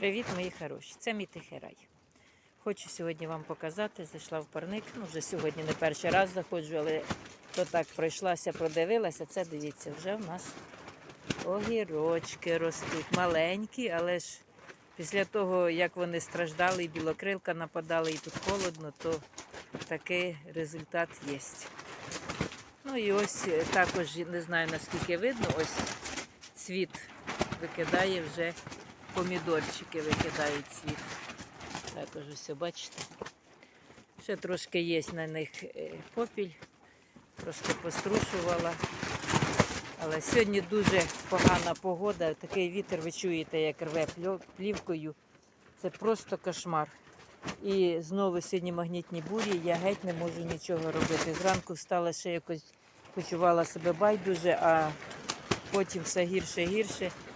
Привіт, мої хороші! Це мій тихий рай. Хочу сьогодні вам показати, зайшла в парник. Ну, вже сьогодні не перший раз заходжу, але то так пройшлася, продивилася. Це дивіться, вже в нас огірочки ростуть. Маленькі, але ж після того, як вони страждали, і білокрилка нападала, і тут холодно, то такий результат є. Ну і ось е, також не знаю наскільки видно, ось цвіт викидає вже помідорчики викидають цвіт. Також ось бачите. Ще трошки є на них е, попіль, трошки пострушувала. Але сьогодні дуже погана погода, такий вітер, ви чуєте, як рве плівкою. Це просто кошмар. І знову сьогодні магнітні бурі, я геть не можу нічого робити. Зранку встала ще якось почувала себе байдуже, а потім все гірше гірше. Е,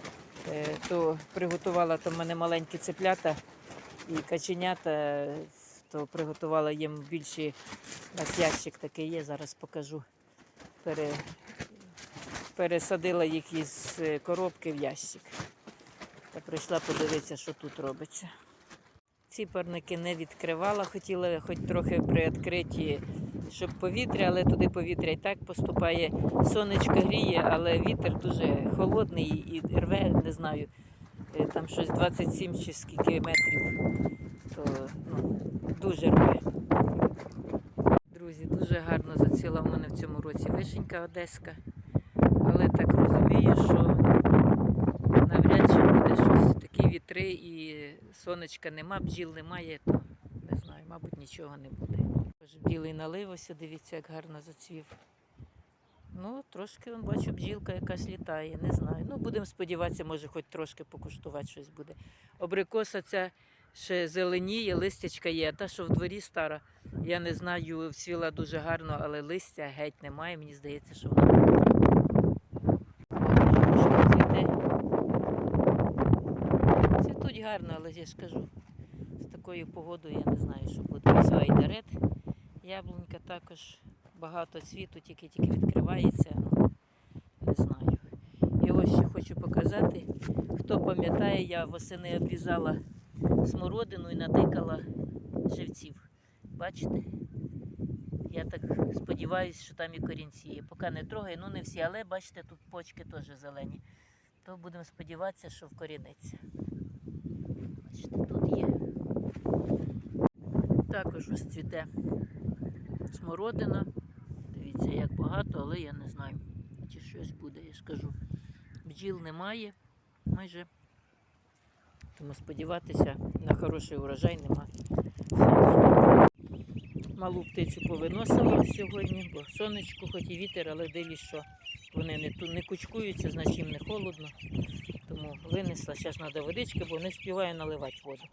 То приготувала там в мене маленькі цеплята і каченята, е, то приготувала їм більші, у ящик такий є, зараз покажу. Пере, пересадила їх із е, коробки в ящик. Та прийшла подивитися, що тут робиться. Ці парники не відкривала, хотіла хоч трохи приоткриті, щоб повітря, але туди повітря і так поступає. Сонечко гріє, але вітер дуже холодний і рве, не знаю, е, там щось 27 чи скільки метрів, то ну, дуже рве. Друзі, дуже гарно зацвіла в мене в цьому році вишенька одеська, але так розумію, що навряд чи буде щось такі вітри і сонечка нема, бджіл немає, то не знаю, мабуть, нічого не буде. Тож білий налив, ось дивіться, як гарно зацвів. Ну, трошки он, бачу, бджілка якась літає, не знаю. Ну, будемо сподіватися, може, хоч трошки покуштувати щось буде. Обрикоса ця ще зеленіє, листячка є, та, що в дворі стара, я не знаю, вцвіла дуже гарно, але листя геть немає. Мені здається, що вона. Цвіте. Цвітуть гарно, але я ж кажу, з такою погодою я не знаю, що буде. Ось айдарет, яблунька також багато цвіту, тільки-тільки відкривається. Ну, не знаю. І ось ще хочу показати, хто пам'ятає, я восени обрізала смородину і натикала живців. Бачите? Я так сподіваюся, що там і корінці є. Поки не трогаю, ну не всі, але бачите, тут почки теж зелені. То будемо сподіватися, що вкоріниться. Бачите, тут є. Також ось цвіте смородина. Дивіться, як багато, але я не знаю, чи щось буде, я ж кажу. Бджіл немає майже. Тому сподіватися на хороший урожай нема. Малу птицю повиносила сьогодні, бо сонечко, хоч і вітер, але дивлюсь, що вони не, не кучкуються, значить їм не холодно. Тому винесла. Зараз треба водички, бо не співаю наливати воду.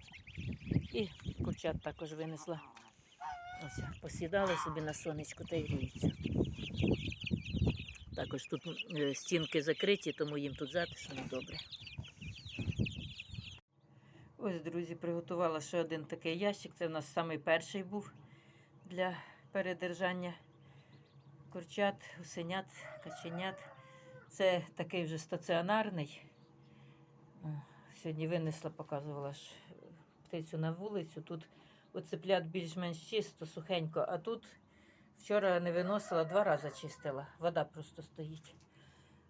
І курчат також винесла. Ось, посідали собі на сонечку та й гріються. Також тут е, стінки закриті, тому їм тут затишно і добре. Ось, друзі, приготувала ще один такий ящик. Це в нас самий перший був для передержання курчат, гусенят, каченят. Це такий вже стаціонарний. Сьогодні винесла, показувала ж птицю на вулицю. Тут у цеплят більш-менш чисто, сухенько, а тут вчора не виносила, два рази чистила. Вода просто стоїть.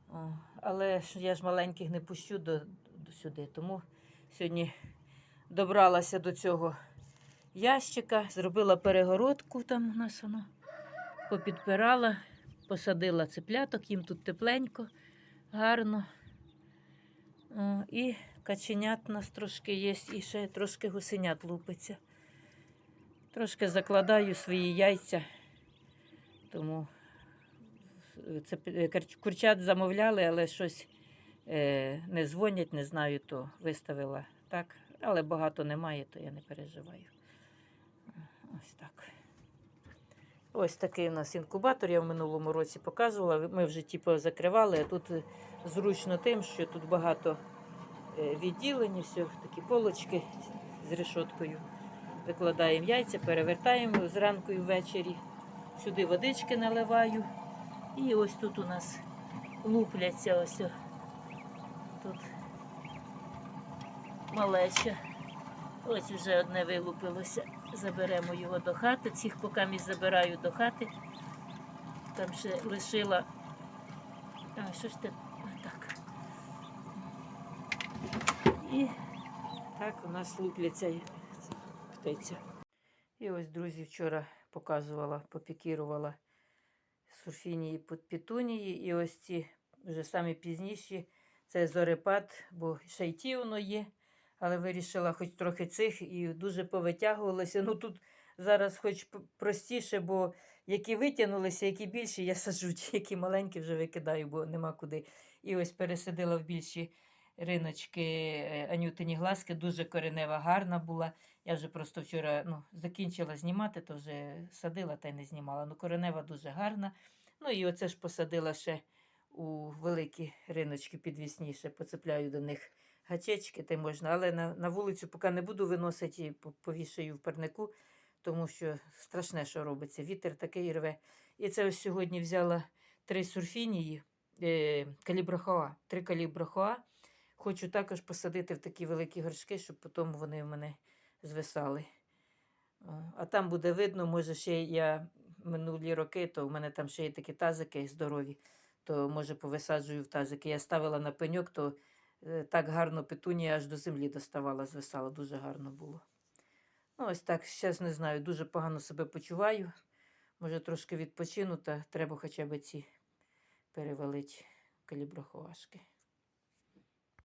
О, але я ж маленьких не пущу до, до сюди, тому сьогодні добралася до цього ящика, зробила перегородку там у нас воно, попідпирала, посадила цепляток, їм тут тепленько, гарно. О, і каченят у нас трошки є, і ще трошки гусенят лупиться. Трошки закладаю свої яйця, тому це е, курчат замовляли, але щось е, не дзвонять, не знаю, то виставила так. Але багато немає, то я не переживаю. Ось так. Ось такий у нас інкубатор. Я в минулому році показувала. Ми вже типу закривали, а тут е, зручно тим, що тут багато е, відділень, все, такі полочки з решоткою. Викладаємо яйця, перевертаємо зранку і ввечері. Сюди водички наливаю. І ось тут у нас лупляться ось. Тут малеча. Ось вже одне вилупилося. Заберемо його до хати. Цих місь забираю до хати. Там ще лишила. А, що ж ти? Так. І так у нас лупляться птиця. І ось, друзі, вчора показувала, попікірувала сурфінії під петунії. І ось ці вже самі пізніші. Це зорепад, бо ще й ті воно є. Але вирішила хоч трохи цих і дуже повитягувалося. Ну тут зараз хоч простіше, бо які витягнулися, які більші, я саджу, ті, які маленькі вже викидаю, бо нема куди. І ось пересадила в більші риночки е, анютині глазки, дуже коренева, гарна була. Я вже просто вчора ну, закінчила знімати, то вже садила та й не знімала. Ну, коренева дуже гарна. Ну і оце ж посадила ще у великі риночки підвісніше, поцепляю до них гачечки, та й можна. Але на, на вулицю поки не буду виносити, і повішаю в парнику, тому що страшне, що робиться. Вітер такий рве. І це ось сьогодні взяла три сурфінії, е, три каліброхоа. Хочу також посадити в такі великі горшки, щоб потім вони в мене звисали. А там буде видно, може, ще я минулі роки, то в мене там ще є такі тазики здорові, то може повисаджую в тазики. Я ставила на пеньок, то е, так гарно петунія аж до землі доставала, звисала, дуже гарно було. Ну, ось так, зараз не знаю, дуже погано себе почуваю. Може, трошки відпочину, та треба хоча б ці перевалити каліброховашки.